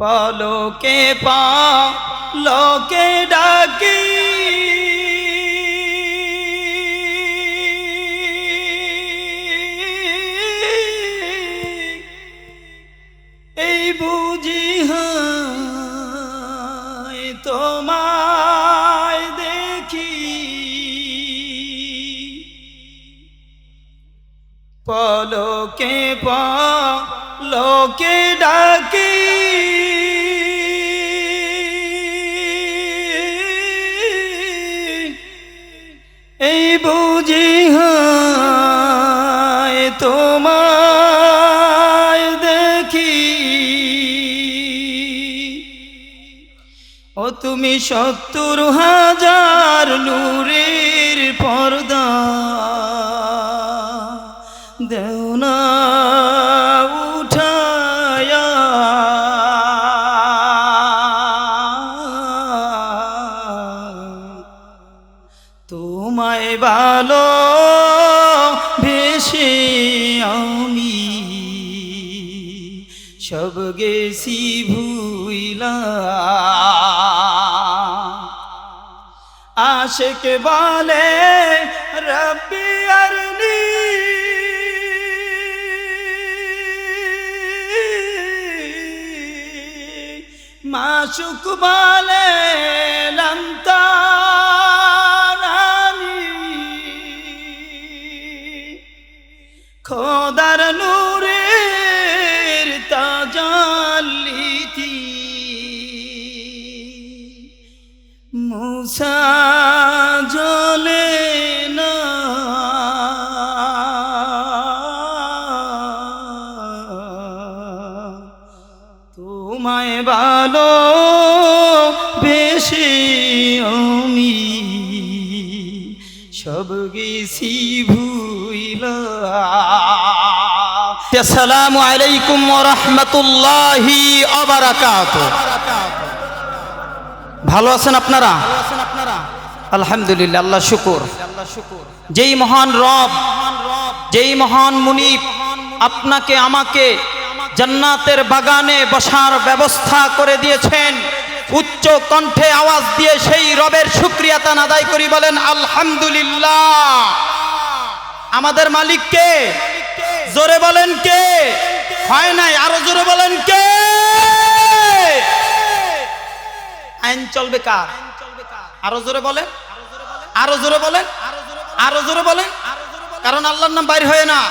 পলকে পা লোকে ডাকি। এই বুঝি তোমায় দেখি। পলকে লোকে ডাকি। এই বুঝি হায় তোমায় দেখি। ও তুমি সত্তর হাজার নূরের পর্দা ভালো ভেসে আমি। সব গেছি ভুইলা। আশেক বলে রব্বি আরনি মাসুক বলে লন্তানি ভালো বেশি আমি। সব গেছি ভুইলা আসসালামু আলাইকুম রহমতুল্লাহি অবরাকাত ভালো আছেন আপনারা? আলহামদুলিল্লাহ, আল্লাহ শুকুর। যেই মহান রব, যেই মহান মুনিব, আপনাকে, আমাকে জান্নাতের বাগানে বসার ব্যবস্থা করে দিয়েছেন। উচ্চ কণ্ঠে আওয়াজ দিয়ে সেই রবের শুক্রিয়াতান আদায় করি বলেন, আলহামদুলিল্লাহ। আমাদের মালিক কে? জোরে বলেন কে? হয় নাই? আরও জোরে বলেন কে? আইন চলবে কার? আরও জোরে বলেন। আরও জোরে বলেন। আরও জোরে বলেন। কারণ আল্লাহর নাম বাইর হয় না।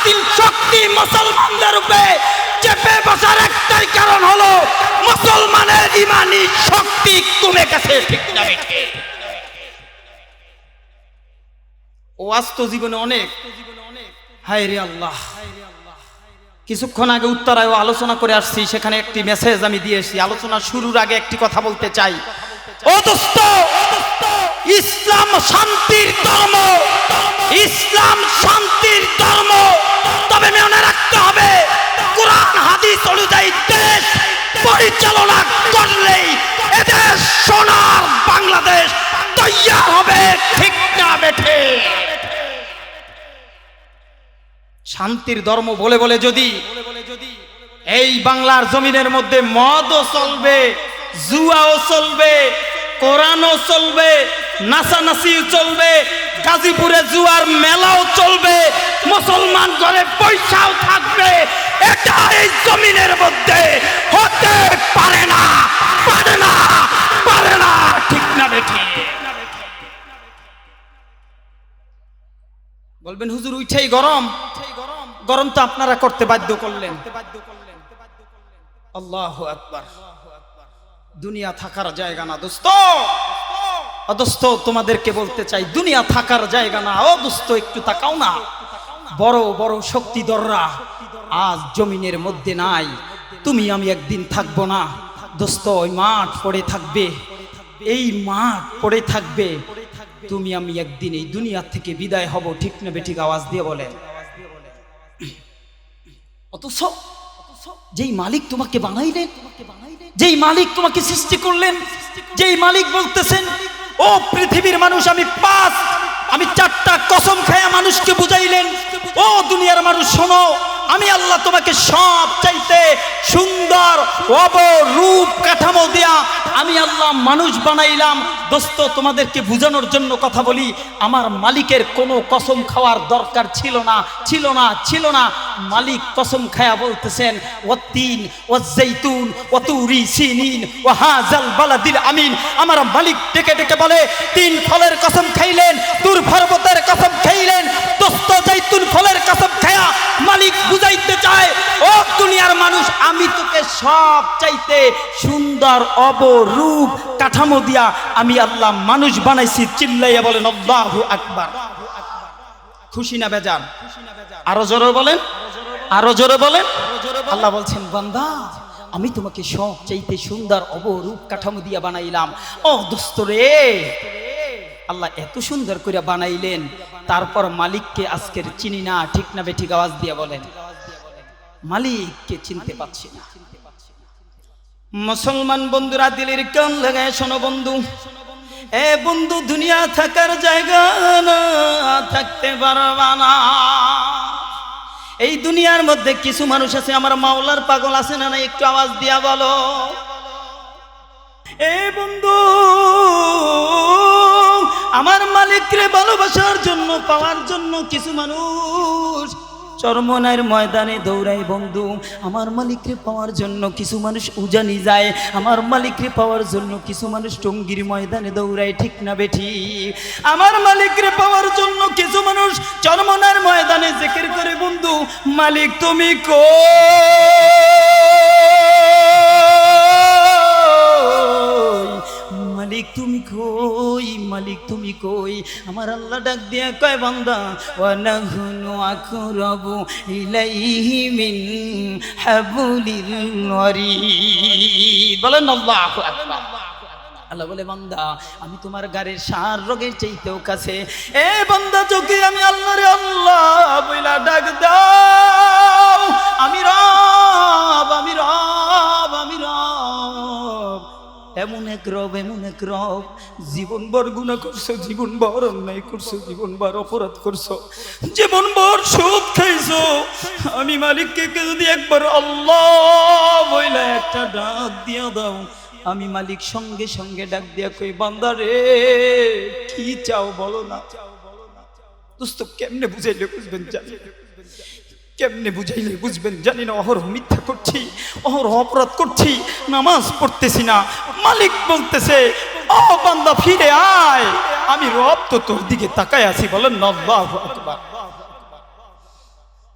বাতিল শক্তি মুসলমানদের উপরে চেপে বসার একটাই কারণ হলো মুসলমানের ইমানি শক্তি কমে গেছে, ঠিক না বেঠিক? ও আস্ত জীবনে অনেক। হায় রে আল্লাহ। কিছুক্ষণ আগে উত্তরায় আলোচনা করে আসছি, সেখানে একটি মেসেজ আমি দিয়ে দিয়েছি আলোচনা শুরুর আগে একটি কথা বলতে চাই। ইসলাম শান্তির ধর্ম। ইসলাম শান্তির ধর্ম। তবে মনে রাখতে হবে। কোরআন, হাদিস অনুযায়ী দেশ পরিচালনা করলেই এদেশ সোনার বাংলাদেশ তৈয়ার হবে। ঠিক না বেঠে? শান্তির ধর্ম বলে বলে যদি এই বাংলার জমিনের মধ্যে মদও চলবে, জুয়াও চলবে, কোরআনও চলবে নাচানাচি চলবে, গাজীপুরে জুয়ার মেলাও চলবে মুসলমান ঘরে পয়সাও থাকবে এটা এই জমিনের মধ্যে। হতে পারে না পারে না পারে না, ঠিক না বেঠিক বলবেন, হুজুর উঠাই গরম। গরম তো আপনারা করতে বাধ্য করলেন। আল্লাহ আকবার। দুনিয়া থাকার জায়গা না, দোস্ত। দোস্ত তোমাদেরকে বলতে চাই, দুনিয়া থাকার জায়গা না। ও দোস্ত, একটু তাকাও না। বড় বড় শক্তিধররা আজ জমিনের মধ্যে নাই। তুমি আমি একদিন থাকব না। দোস্ত, ওই মাঠ পড়ে থাকবে। এই মাঠ পড়ে থাকবে। তুমি আমি একদিন এই দুনিয়া থেকে বিদায় হব, ঠিক না বেঠিক আওয়াজ দিয়ে বলেন অথচ যেই মালিক তোমাকে বানাইলেন, যেই মালিক তোমাকে সৃষ্টি করলেন, যেই মালিক বলতেছেন, ও পৃথিবীর মানুষ, আমি পাঁচ আমি চারটা কসম খায়া মানুষকে বুঝাইলেন, ও দুনিয়ার মানুষ, শোনো, আমি আল্লাহ তোমাকে সব চাইতে সুন্দর, অবরূপ কাঠামো দিয়া আমি আল্লাহ মানুষ বানাইলাম। দোস্ত, তোমাদেরকে বোঝানোর জন্য কথা বলি, আমার মালিকের কোনো কসম খাওয়ার দরকার ছিল না ছিল না ছিল না। মালিক কসম খায়া বলতেছেন, ওয়াত্তিন ওয়াজ্জাইতুন ওয়াতুরি সিনিন ওয়াহাজাল বালাদিল আমিন। আমার মালিক ডেকে ডেকে বলে, তিন ফলের কসম খাইলেন, তুর পর্বতের কসম খাইলেন, দোস্ত জাইতুন ফলের কসম খায়া মালিক বুঝাইতে চায়, ও দুনিয়ার মানুষ, আমি তোকে সব চাইতে সুন্দর, অবরূপ কাঠামো দিয়া আমি আল্লাহ মানুষ বানাইছি। চিল্লাইয়া বলেন, আল্লাহু আকবার। খুশি না বেজান? আরও জোরে বলেন। আরও জোরে বলেন। আল্লাহ বলছেন, বান্দা, আমি তোমাকে সব চাইতে সুন্দর অবরূপ কাঠামো দিয়া বানাইলাম। ও দোস্ত রে, আল্লাহ এত সুন্দর করে বানাইলেন, তারপর মালিককে আজকের চিনি না, ঠিক না বেঠিক আওয়াজ দিয়ে বলেন। মালিককে চিনতে পারছি না। মুসলমান বন্ধুরা, দিলের কান লাগায় শোনো বন্ধু। এ বন্ধু, দুনিয়া থাকার জায়গা না, থাকতে পারবা না। এই দুনিয়ার মধ্যে কিছু মানুষ আছে, আমার মাওলার পাগল আছে না না একটু আওয়াজ দিয়া বলো। এ বন্ধু, আমার মালিককে ভালোবাসার জন্য, পাওয়ার জন্য কিছু মানুষ চরমনার ময়দানে দৌড়াই বন্ধু। আমার মালিককে পাওয়ার জন্য কিছু মানুষ উজানি যায়। আমার মালিককে পাওয়ার জন্য কিছু মানুষ টঙ্গির ময়দানে দৌড়ায়, ঠিক না বেঠি? আমার মালিককে পাওয়ার জন্য কিছু মানুষ চরমনার ময়দানে জেকের করে বন্ধু, মালিক তুমি কো? মালিক তুমি কই, মালিক তুমি কই? আমার আল্লাহ ডাক দিয়া কয়, বান্দা ওয়া নাহনু আকরাবু ইলাইহি মিন হাবুলিল ওয়ারিদ। বলেন আল্লাহু আকবার। আল্লাহ বলে, বান্দা, আমি তোমার গাড়ির সার রোগের চাইতেও কাছে। এ বান্দা, চোখে আমি আল্লাহ রে আল্লাহ। ডাক দাও। আমি রব আমি রব আমি রব। এমন এক রব, এমন এক রব। জীবন ভর গুণা করছ, জীবন ভর অন্যায় করছ, জীবন ভর অপরাধ করছ। জীবন ভর সুদ খাইছো। আমি মালিককে যদি একবার আল্লাহ বইলা একটা ডাক দিয়া দাও। আমি মালিক সঙ্গে সঙ্গে ডাক দিয়া কই, বান্দা রে, কি চাও বলো না? চাও বলো না দোস্ত, কেমনে বুঝাইলে বুঝবেন জানি কেমনে বুঝাইলে বুঝবেন? জানি না অহর মিথ্যা করছি অহর অপরাধ করছি, নামাজ পড়তেছি না। মালিক বলতেছে, ও বান্দা, ফিরে আয়। আমি রব তো তোর দিকে তাকায় আছি বলেন আকবার।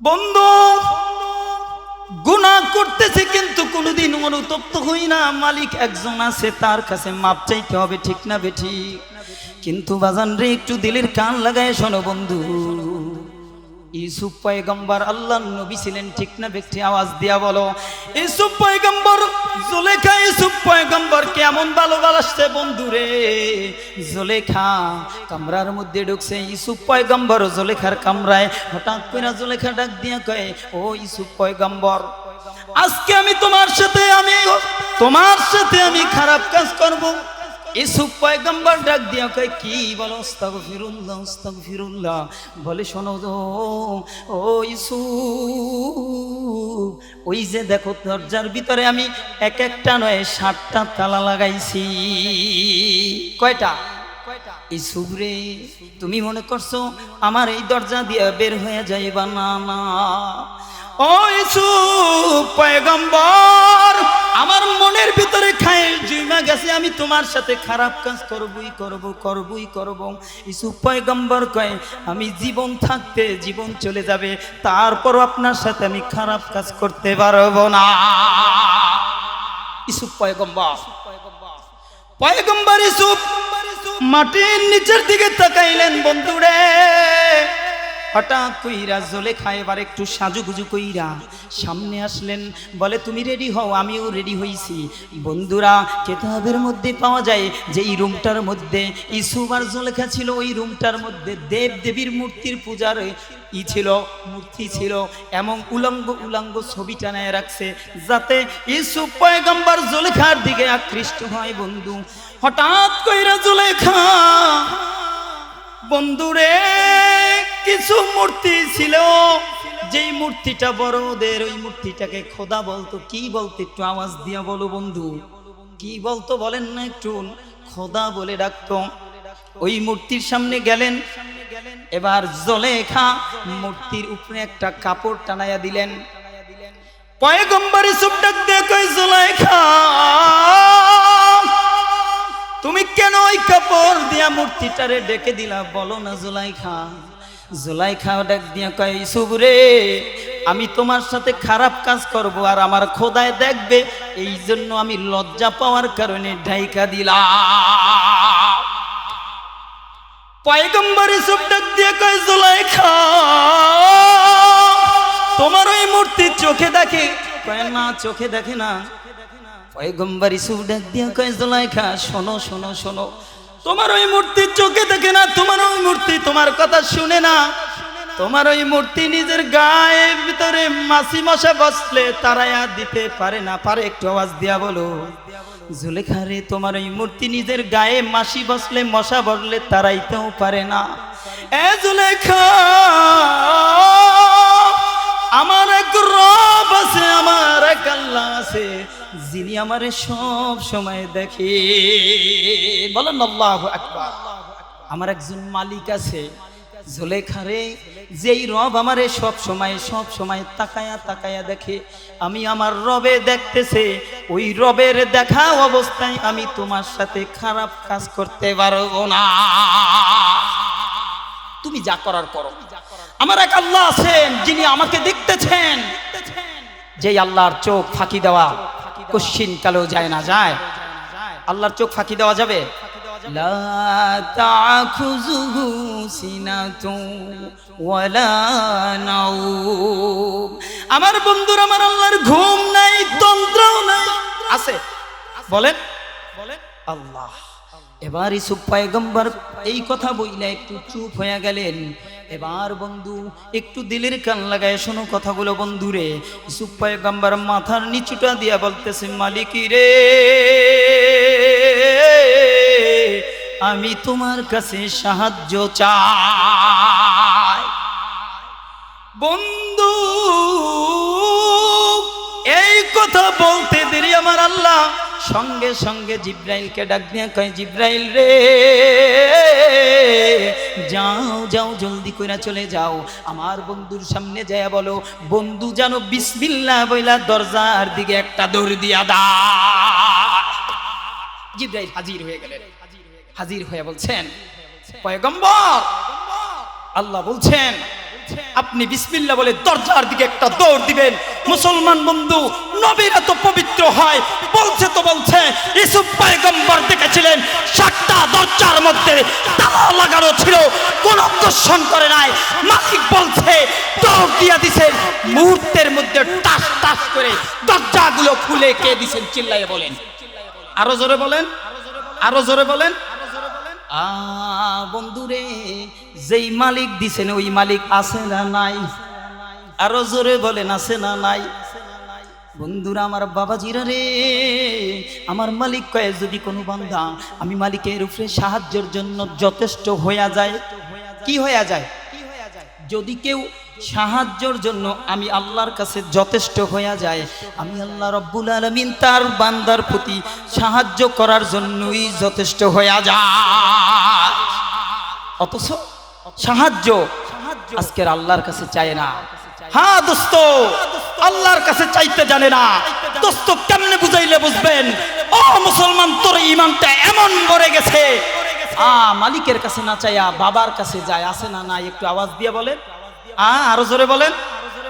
বন্ধু, গুনাহ করতেছে কিন্তু কোনোদিন অনুতপ্ত হই না। মালিক একজন আছে, তার কাছে মাপ চাইতে হবে, ঠিক না বেঠি কিন্তু বাজান রে, একটু দিলের কান লাগায় শোনো বন্ধু। ইসুফ পয়গম্বর আল্লাহ নবী ছিলেন, ঠিক না ব্যক্তি? আওয়াজ দিয়া বলো ইসুফ পয়গম্বর, জুলেখা ইসুফ পয়গম্বর কেমন ভালোবাসছে বন্ধু রে? জুলেখা কামরার মধ্যে ঢুকছে ইসুফ পয়গম্বর জুলেখার কামরায় হঠাৎ করে জুলেখা ডাক দিয়া কয়, ও ইসুফ পয়গম্বর, আজকে আমি তোমার সাথে আমি, তোমার সাথে আমি খারাপ কাজ করব। ইসুফ পয়গম্বর ডাক দিয়া কয়, কি বলো? আস্তাগফিরুল্লাহ আস্তাগফিরুল্লাহ। বলে, শোনো তো ও ইসুফ, ওই যে দেখো দরজার ভিতরে আমি এক একটা নয়, সাতটা তালা লাগাইছি। কয়টা? ইসুফ রে, তুমি মনে করছ আমার এই দরজা দিয়ে বের হয়ে যাইবা? না না। পয়গম্বর, আমার মনের ভিতরে খায় জুইমা গেছে, আমি তোমার সাথে খারাপ কাজ করবই করব করবই করব। ইসুফ পয়গম্বর কয়, আমি জীবন থাকতে জীবন চলে যাবে, তারপর আপনার সাথে আমি খারাপ কাজ করতে পারব না। ইসুফ পয়গম্বর পয়গম্বর ইসুফ মাটির নিচের দিকে তাকাইলেন বন্ধুরে। হঠাৎ কইরা জলে খায়, এবার একটু সাজুগুজু কইরা সামনে আসলেন। বলে, তুমি রেডি হও, আমিও রেডি হইছি। বন্ধুরা, কেতাবের মধ্যে পাওয়া যায় যে এই রুমটার মধ্যে ইসুব আর জলেখা ছিল, ওই রুমটার মধ্যে দেব দেবীর মূর্তির পূজার ই ছিল, মূর্তি ছিল, এমন উলঙ্গ উলঙ্গ ছবি টানায় রাখছে, যাতে ইসুফ পয়গম্বর জুলেখার দিকে আকৃষ্ট হয়, বন্ধু। হঠাৎ কইরা জুলেখা বন্ধুরে। কিছু মূর্তি ছিল। যেই মূর্তিটা বড়দের, ওই মূর্তিটাকে খোদা বলতো। কি বলতো? একটু আওয়াজ দিয়া বলো বন্ধু। কি বলতো বলেন না একটু। খোদা বলে ডাকতো। ওই মূর্তির সামনে গেলেন। এবার জলেখা মূর্তির উপরে একটা কাপড় টানাইয়া দিলেন। পয়গম্বরে সব ডাক কই জলেখা, তুমি কেন ওই কাপড় দিয়া মূর্তিটারে ডেকে দিলা? বলো না জুলাইখা জুলাইখা ডাক দিয়া কয়, ইসুব রে, আমি তোমার সাথে খারাপ কাজ করব আর আমার খোদায় দেখবে, এই জন্য আমি লজ্জা পাওয়ার কারণে ঢাইকা দিলাম। পয়গম্বর ইসুব ডাক দিয়া কয়, জুলাইখা, তোমার ওই মূর্তি চোখে দেখে? কয়, না, চোখে দেখে না। পয়গম্বর ইসুফ ডাক দিয়া কয়, জোলাইখা, শোনো শোনো শোনো তোমার ওই মূর্তি চোখে দেখে না, তোমার ওই মূর্তি তোমার কথা শুনে না। তোমার ওই মূর্তি নিজের গায়ের ভিতরে মাসি মশা বসলে তারাইয়া দিতে পারে না। পারে, একটু আওয়াজ দিয়া বলো। জুলেখা রে তোমার ওই মূর্তি নিজের গায়ে মাসি বসলে, মশা বসলে তারাইতেও পারে না। এ জুলেখা! যিনি আমারে সব সময় দেখে। বলেন আল্লাহ আমার একজন মালিক আছে জুলেখারে যেই রব আমারে সব সময় সব সময় তাকায়া তাকায়া দেখে, আমি আমার রবে দেখতেছে, ওই রবের দেখা অবস্থায় আমি তোমার সাথে খারাপ কাজ করতে পারব না। তুমি যা করার করো। আমার এক আল্লাহ আছেন, যিনি আমাকে দেখতেছেন। যে আল্লাহর চোখ ফাঁকি দেওয়া কশ্চিন কালেও যায় না, যায়। আল্লাহর চোখ ফাঁকি দেওয়া যাবে? আমার বন্ধুর, আমার আল্লাহর ঘুম নাই তন্ত্রও নাই। আছে। বলেন। বলেন। আল্লাহ। এবার ইসুফ পয়গম্বর এই কথা বইলে একটু চুপ হয়ে গেলেন। এবার বন্ধু, একটু দিলের কান লাগায় শোনো কথাগুলো বন্ধু রে ইসুফ পয়গম্বর মাথার নিচুটা দিয়া বলতেছে, মালিকি রে, আমি তোমার কাছে সাহায্য চাই। বন্ধু, এই কথা বলতে দেরি আমার আল্লাহ। সঙ্গে সঙ্গে জিব্রাইলকে ডাক দিয়ে কয়, জিব্রাইল রে, যাও যাও, জলদি করে চলে যাও। আমার বন্ধুর সামনে যায় বলো, বন্ধু, জানো, বিসমিল্লাহ বইলা দরজার দিকে একটা দৌড় দিয়া দা। জিব্রাইল হাজির হয়ে গেলেন। হাজির হয়ে বলছেন, পয়গম্বর, আল্লাহ বলছেন, আপনি বিসমিল্লা বলে দরজার দিকে একটা দৌড় দিবেন। মুসলমান বন্ধু, নবীরা তো পবিত্র হয় বলছে তো বলছে, ইসুফ পয়গম্বর দেখেছিলেন, সাতটা দরজার মধ্যে তালা লাগানো ছিল, কোন দর্শন করে নাই। মালিক বলছে দৌড় দিয়া দিছেন মুহূর্তের মধ্যে টাস টাস করে দরজাগুলো খুলে কে দিছেন চিল্লাইয়ে বলেন। আরও জোরে বলেন, আরও জোরে বলেন। বন্ধুরে, যেই মালিক দিছেন, ওই মালিক আছে না নাই? আরও জোরে বলেন, আছে না নাই? বন্ধুরা, আমার বাবাজিরা রে, আমার মালিক কয়ে যদি কোনো বান্ধা আমি মালিকের উপরে সাহায্যের জন্য যথেষ্ট হইয়া যায়, কি হইয়া যায়? যদি কেউ সাহায্যর জন্য আমি আল্লাহর কাছে যথেষ্ট হইয়া যায়, আমি আল্লাহ রব্বুল আলমিন তার বান্দার প্রতি সাহায্য করার জন্যই যথেষ্ট হইয়া যায়। অথচ সাহায্য আজকের আল্লাহর কাছে চায় না। হ্যাঁ দোস্ত, আল্লাহর কাছে চাইতে জানে না। দোস্ত, কেমনে বুঝাইলে বুঝবেন? ও মুসলমান, তোর ইমানটা এমন মরে গেছে। আ, মালিকের কাছে না চাইয়া বাবার কাছে যায় আসে না না একটু আওয়াজ দিয়ে বলেন। আ, আরও জোরে বলেন।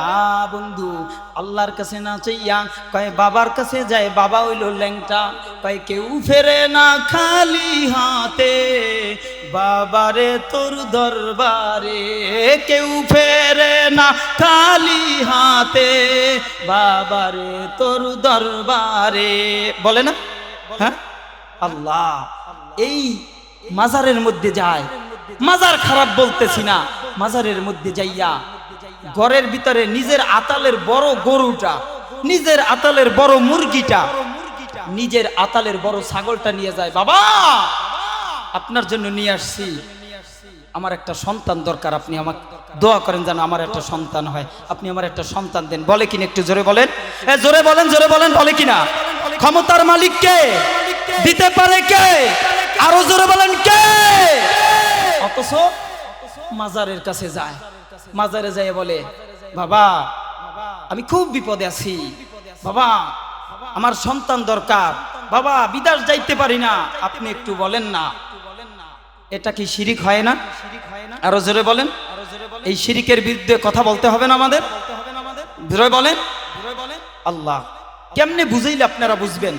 আ, বন্ধু, আল্লাহর কাছে না চাইয়া কয় বাবার কাছে যায়, বাবা হইল ল্যাংটা। কয় কেউ ফেরে না খালি হাতে, বাবারে তোর দরবারে। কেউ ফেরে না খালি হাতে, বাবারে তোর দরবারে। বলে না? হ্যাঁ? আল্লাহ, এই মাজারের মধ্যে যায়। মাজার খারাপ বলতেছি না, মাজারের মধ্যে যাইয়া ঘরের ভিতরে নিজের আতালের বড় গরুটা, নিজের আতালের বড় মুরগিটা, নিজের আতালের বড় ছাগলটা নিয়ে যায়। বাবা, আপনার জন্য নিয়ে আসছি। আমার একটা সন্তান দরকার, আপনি আমাকে দোয়া করেন যেন আমার একটা সন্তান হয়। আপনি আমার একটা সন্তান দেন। বলে কিনা একটু জোরে বলেন? জোরে বলেন জোরে বলেন, বলে কিনা? ক্ষমতার মালিক কে? দিতে পারে কে? আরও জোরে বলেন, কে? অথচ মাজারের কাছে যায়। মাজারে যায় বলে, বাবা, আমি খুব বিপদে আছি। বাবা, আমার সন্তান দরকার। বাবা, বিদেশ যাইতে পারি না। আপনি একটু বলেন না। এটা কি শিরিক হয় না? আরও জোরে বলেন। এই শিরিকের বিরুদ্ধে কথা বলতে হবে না আমাদের? জোরে বলেন। আল্লাহ, কেমনে বুঝাইলে আপনারা বুঝবেন?